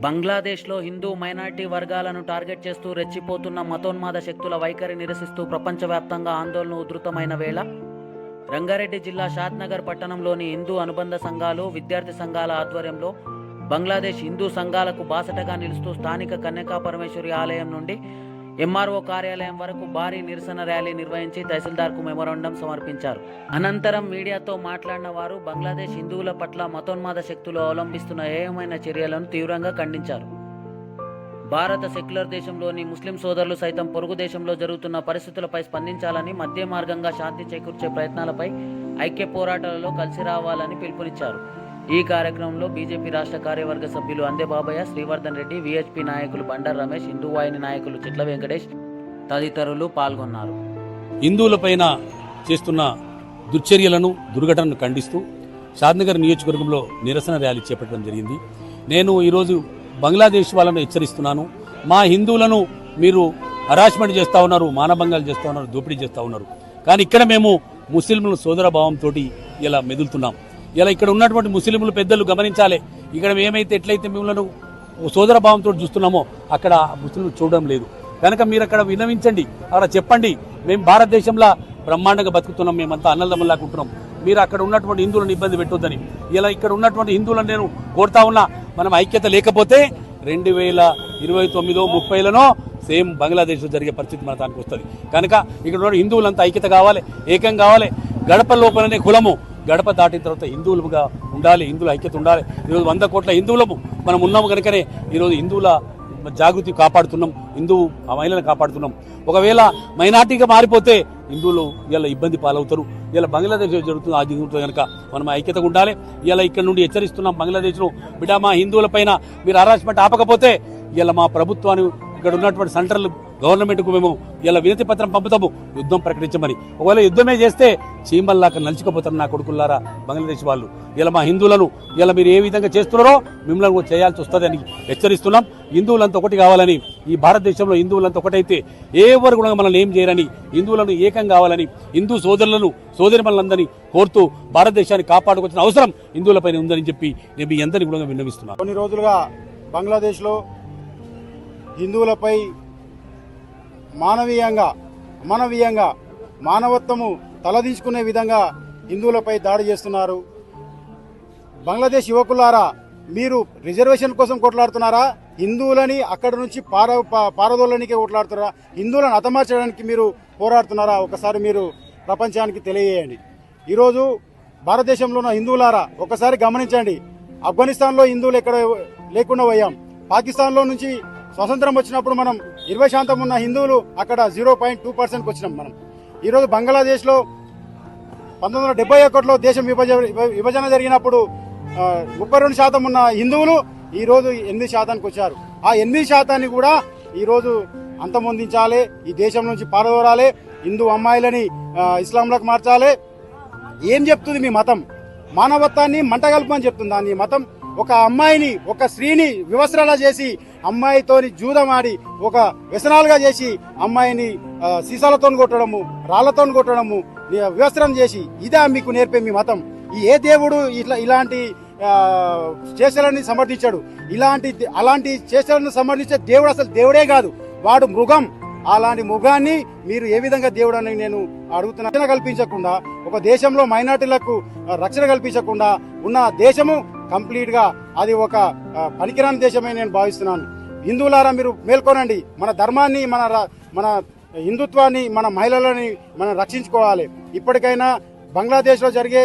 బంగ్లాదేశ్లో హిందూ మైనార్టీ వర్గాలను టార్గెట్ చేస్తూ రెచ్చిపోతున్న మతోన్మాద శక్తుల వైఖరి నిరసిస్తూ ప్రపంచవ్యాప్తంగా ఆందోళన ఉధృతమైన వేళ రంగారెడ్డి జిల్లా షాద్నగర్ పట్టణంలోని హిందూ అనుబంధ సంఘాలు విద్యార్థి సంఘాల ఆధ్వర్యంలో బంగ్లాదేశ్ హిందూ సంఘాలకు బాసటగా నిలుస్తూ స్థానిక కన్యకా పరమేశ్వరి ఆలయం నుండి ఎంఆర్ఓ కార్యాలయం వరకు భారీ నిరసన ర్యాలీ నిర్వహించి తహసీల్దార్కు మెమోరాండం సమర్పించారు. అనంతరం మీడియాతో మాట్లాడిన వారు బంగ్లాదేశ్ హిందువుల పట్ల మతోన్మాద శక్తులు అవలంబిస్తున్న హేయమైన చర్యలను తీవ్రంగా ఖండించారు. భారత సెక్యులర్ దేశంలోని ముస్లిం సోదరులు సైతం పొరుగు దేశంలో జరుగుతున్న పరిస్థితులపై స్పందించాలని మధ్య మార్గంగా శాంతి చేకూర్చే ప్రయత్నాలపై ఐక్య పోరాటాలలో కలిసి రావాలని పిలుపునిచ్చారు. ఈ కార్యక్రమంలో బీజేపీ రాష్ట్ర కార్యవర్గ సభ్యులు అందే బాబయ్య శ్రీవర్ధన్ రెడ్డి విహెచ్పి నాయకులు బండర్ రమేష్ హిందూవాహిని నాయకులు చిట్ల వెంకటేష్ తదితరులు పాల్గొన్నారు. హిందువులపైన చేస్తున్న దుశ్చర్యలను దుర్ఘటనను ఖండిస్తూ షాద్నగర్ నియోజకవర్గంలో నిరసన ర్యాలీ చేపట్టడం జరిగింది. నేను ఈరోజు బంగ్లాదేశ్ వాళ్ళను హెచ్చరిస్తున్నాను. మా హిందువులను మీరు హరాస్మెంట్ చేస్తూ ఉన్నారు మానభంగాలు చేస్తూ ఉన్నారు దోపిడీ చేస్తూ ఉన్నారు. కానీ ఇక్కడ మేము ముస్లింల సోదరభావంతో ఇలా మెదులుతున్నాం. ఇలా ఇక్కడ ఉన్నటువంటి ముస్లింలు పెద్దలు గమనించాలి. ఇక్కడ మేమైతే ఎట్లయితే మిమ్మల్ని సోదర భావంతో చూస్తున్నామో అక్కడ ముస్లింలు చూడడం లేదు. కనుక మీరు అక్కడ విన్నవించండి. అక్కడ చెప్పండి. మేము భారతదేశంలో బ్రహ్మాండంగా బతుకుతున్నాం. మేమంతా అన్నదమ్ములాకుంటున్నాం మీరు అక్కడ ఉన్నటువంటి హిందువులను ఇబ్బంది పెట్టొద్దని. ఇలా ఇక్కడ ఉన్నటువంటి హిందువులను నేను కోరుతా ఉన్నా మనం ఐక్యత లేకపోతే రెండు వేల ఇరవై తొమ్మిదో ముప్పైలనో సేమ్ బంగ్లాదేశ్లో జరిగే పరిస్థితి మన దానికి వస్తుంది. కనుక ఇక్కడ ఉన్న హిందువులంతా ఐక్యత కావాలి ఏకం కావాలి. గడప లోపలనే కులము. గడప దాటిన తర్వాత హిందువులుగా ఉండాలి హిందువుల ఐక్యత ఉండాలి. ఈరోజు వంద కోట్ల హిందువులము మనం ఉన్నాము కనుకనే ఈరోజు హిందువుల జాగృతి కాపాడుతున్నాం హిందూ ఆ మహిళలను కాపాడుతున్నాం. ఒకవేళ మైనార్టీగా మారిపోతే హిందువులు ఇలా ఇబ్బంది పాలవుతారు. ఇలా బంగ్లాదేశ్ జరుగుతుంది అది జరుగుతుంది కనుక మనం ఐక్యతగా ఉండాలి. ఇలా ఇక్కడ నుండి హెచ్చరిస్తున్నాం బంగ్లాదేశ్లో బిడ్డ మా హిందువుల పైన మీరు హరాస్మెంట్ ఆపకపోతే ఇలా మా ప్రభుత్వాన్ని ఇక్కడ ఉన్నటువంటి సెంట్రల్ గవర్నమెంట్కు మేము ఇలా వినతి పత్రం పంపుతాము. యుద్ధం ప్రకటించమని. ఒకవేళ యుద్ధమే చేస్తే చీమల్లాక నలిచిపోతారు నా కొడుకుల్లారా బంగ్లాదేశ్ వాళ్ళు. ఇలా మా హిందువులను ఇలా మీరు ఏ విధంగా చేస్తున్నారో మిమ్మల్ని చేయాల్సి వస్తుందని హెచ్చరిస్తున్నాం. హిందువులంతా ఒకటి కావాలని ఈ భారతదేశంలో హిందువులంతా ఒకటైతే ఎవరు కూడా మనల్ని ఏం చేయరని హిందువులను ఏకం కావాలని హిందూ సోదరులను సోదరిమలందరినీ కోరుతూ భారతదేశాన్ని కాపాడుకొచ్చిన అవసరం హిందువులపైన ఉందని చెప్పి నేను మీ అందరినీ కూడా విన్నవిస్తున్నాను. కొన్ని రోజులుగా బంగ్లాదేశ్లో హిందువులపై మానవీయంగా అమానవీయంగా మానవత్వము తలదించుకునే విధంగా హిందువులపై దాడి చేస్తున్నారు. బంగ్లాదేశ్ యువకులారా మీరు రిజర్వేషన్ కోసం కొట్లాడుతున్నారా? హిందువులని అక్కడి నుంచి పార పారదోళ్ళనికే పారదోలనికి కొట్లాడుతున్నారా? హిందువులను హతమార్చడానికి మీరు పోరాడుతున్నారా? ఒకసారి మీరు ప్రపంచానికి తెలియజేయండి. ఈరోజు భారతదేశంలో ఉన్న హిందువులారా ఒకసారి గమనించండి. ఆఫ్ఘనిస్తాన్లో హిందువులు ఎక్కడ లేకుండా పోయాం. పాకిస్తాన్లో నుంచి స్వతంత్రం వచ్చినప్పుడు మనం ఇరవై శాతం ఉన్న హిందువులు అక్కడ జీరో పాయింట్ టూ పర్సెంట్కి వచ్చినాం మనం. ఈరోజు బంగ్లాదేశ్లో పంతొమ్మిది వందల డెబ్బై ఒకటిలో దేశం విభజన విభజన జరిగినప్పుడు ముప్పై రెండు శాతం ఉన్న హిందువులు ఈరోజు ఎనిమిది శాతానికి వచ్చారు. ఆ ఎనిమిది శాతాన్ని కూడా ఈరోజు అంతమొందించాలి ఈ దేశం నుంచి పారదోరాలి హిందూ అమ్మాయిలని ఇస్లాంలకు మార్చాలి. ఏం చెప్తుంది మీ మతం? మానవత్వాన్ని మంటగల్పమని చెప్తుంది దాన్ని మతం. ఒక అమ్మాయిని ఒక స్త్రీని వివస్త్రాల చేసి అమ్మాయితోని జూదమాడి ఒక వ్యసనాలుగా చేసి అమ్మాయిని సీసాలతో కొట్టడము రాళ్ళతో కొట్టడము వివస్త్రం చేసి ఇదే మీకు నేర్పే మీ మతం. ఈ ఏ దేవుడు ఇట్లా ఇలాంటి ఆ, చేష్టలని సమర్థించాడు? ఇలాంటి అలాంటి చేష్టలను సమర్థించే దేవుడు అసలు దేవుడే కాదు. వాడు మృగం. అలాంటి మృగాన్ని మీరు ఏ విధంగా దేవుడు అని నేను అడుగుతున్నా? రక్షణ కల్పించకుండా ఒక దేశంలో మైనార్టీలకు రక్షణ కల్పించకుండా ఉన్న దేశము కంప్లీట్గా అది ఒక పనికిరాని దేశమే నేను భావిస్తున్నాను. హిందువులారా మీరు మేల్కొనండి. మన ధర్మాన్ని మన మన హిందుత్వాన్ని మన మహిళలని మనం రక్షించుకోవాలి. ఇప్పటికైనా బంగ్లాదేశ్లో జరిగే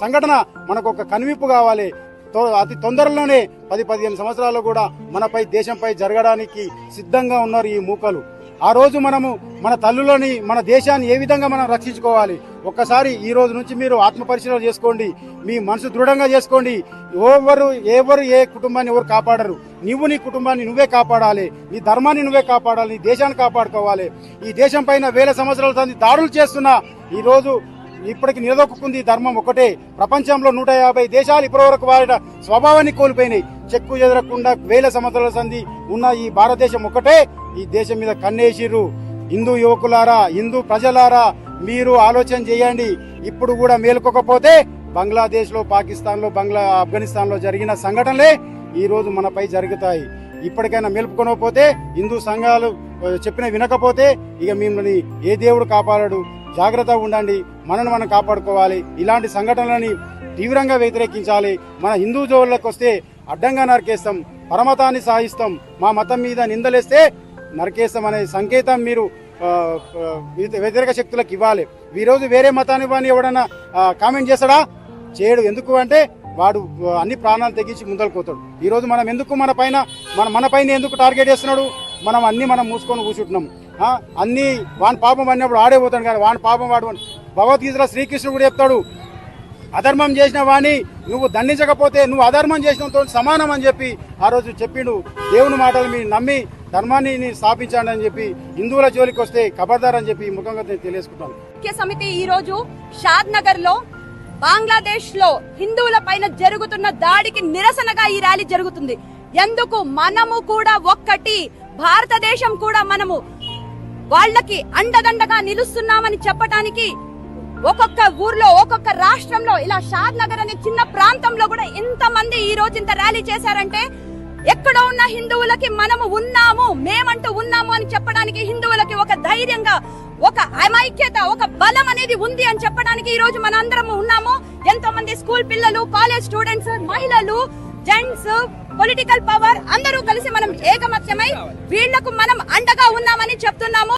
సంఘటన మనకు ఒక కనువిప్పు కావాలి. అతి తొందరలోనే పది పదిహేను సంవత్సరాలు కూడా మనపై దేశంపై జరగడానికి సిద్ధంగా ఉన్నారు ఈ మూకలు. ఆ రోజు మనము మన తల్లులని మన దేశాన్ని ఏ విధంగా మనం రక్షించుకోవాలి? ఒక్కసారి ఈ రోజు నుంచి మీరు ఆత్మ పరిశీలన చేసుకోండి. మీ మనసు దృఢంగా చేసుకోండి. ఎవరు ఎవరు ఏ కుటుంబాన్ని ఎవరు కాపాడరు? నువ్వు నీ కుటుంబాన్ని నువ్వే కాపాడాలి. నీ ధర్మాన్ని నువ్వే కాపాడాలి. నీ దేశాన్ని కాపాడుకోవాలి. ఈ దేశం పైన వేల సంవత్సరాల తంది దాడులు చేస్తున్న ఈ రోజు ఇప్పటికి నిలదొక్కుంది ధర్మం ఒకటే. ప్రపంచంలో నూట యాభై దేశాలు ఇప్పటివరకు వారి స్వభావాన్ని కోల్పోయినాయి. చెక్కు ఎదరకుండా వేల సంవత్సరాల సంధి ఉన్న ఈ భారతదేశం ఒకటే. ఈ దేశం మీద కన్నేసిర్రు. హిందూ యువకులారా హిందూ ప్రజలారా మీరు ఆలోచన చేయండి. ఇప్పుడు కూడా మేలుకోకపోతే బంగ్లాదేశ్లో పాకిస్తాన్లో బంగ్లా ఆఫ్ఘనిస్తాన్లో జరిగిన సంఘటనలే ఈ రోజు మనపై జరుగుతాయి. ఇప్పటికైనా మెలుపుకొనకపోతే హిందూ సంఘాలు చెప్పిన వినకపోతే ఇక మిమ్మల్ని ఏ దేవుడు కాపాడడు. జాగ్రత్తగా ఉండండి. మనను మనం కాపాడుకోవాలి. ఇలాంటి సంఘటనలని తీవ్రంగా వ్యతిరేకించాలి. మన హిందూ జోళ్ళకి వస్తే అడ్డంగా నరికేస్తాం. పరమతాన్ని సాధిస్తాం. మా మతం మీద నిందలేస్తే నరికేస్తాం అనే సంకేతం మీరు వ్యతిరేక శక్తులకు ఇవ్వాలి. ఈరోజు వేరే మతాన్ని వాడిని ఎవడన్నా కామెంట్ చేస్తాడా? చేయడు. ఎందుకు అంటే వాడు అన్ని ప్రాణాలు తెగించి ముందలుకోతాడు ఈరోజు మనం ఎందుకు మన పైన మన మన పైన ఎందుకు టార్గెట్ చేస్తున్నాడు? మనం అన్ని మనం మూసుకొని కూర్చుంటున్నాం. అన్ని వాని పాపం అన్నప్పుడు ఆడే పోతాడు కానీ వాని పాపం వాడు భగవద్గీతలో శ్రీకృష్ణుడు కూడా చెప్తాడు అధర్మం చేసిన వాణి నువ్వు దండించకపోతే నువ్వు అధర్మం చేసినతో సమానం అని చెప్పి ఆ రోజు చెప్పిండు దేవుని మాటలు మీరు నమ్మి ధర్మాన్ని ని స్థాపించండి అని చెప్పి హిందువుల జోలికి వస్తే ఖబర్దార్ అని చెప్పి ఈ ముఖంగా నేను తెలియజేసుకుంటాను. ముఖ్య సమితి ఈ రోజు షాద్ నగర్లో బంగ్లాదేశ్లో హిందువుల పైన జరుగుతున్న దాడికి నిరసనగా ఈ ర్యాలీ జరుగుతుంది. ఎందుకు మనము కూడా ఒక్కటి భారతదేశం కూడా మనము వాళ్ళకి అండదండగా నిలుస్తున్నామని చెప్పటానికి ఒక్కొక్క ఊర్లో ఒక్కొక్క రాష్ట్రంలో ఇలా షాద్ నగర్ అనే చిన్న ప్రాంతంలో కూడా ఇంత మంది ఈ రోజు ఇంత ర్యాలీ చేశారంటే ఎక్కడో ఉన్న హిందువులకి మనము ఉన్నాము మేమంటూ ఉన్నాము అని చెప్పడానికి హిందువులకి ఒక ధైర్యంగా ఒక అమైక్యత ఒక బలం అనేది ఉంది అని చెప్పడానికి ఈ రోజు మన అందరము ఉన్నాము. ఎంతో మంది స్కూల్ పిల్లలు కాలేజ్ స్టూడెంట్స్ మహిళలు జెంట్స్ పొలిటికల్ పవర్ అందరూ కలిసి మనం ఏకమత్యమై వీళ్ళకు మనం అండగా ఉన్నామని చెప్తున్నాము.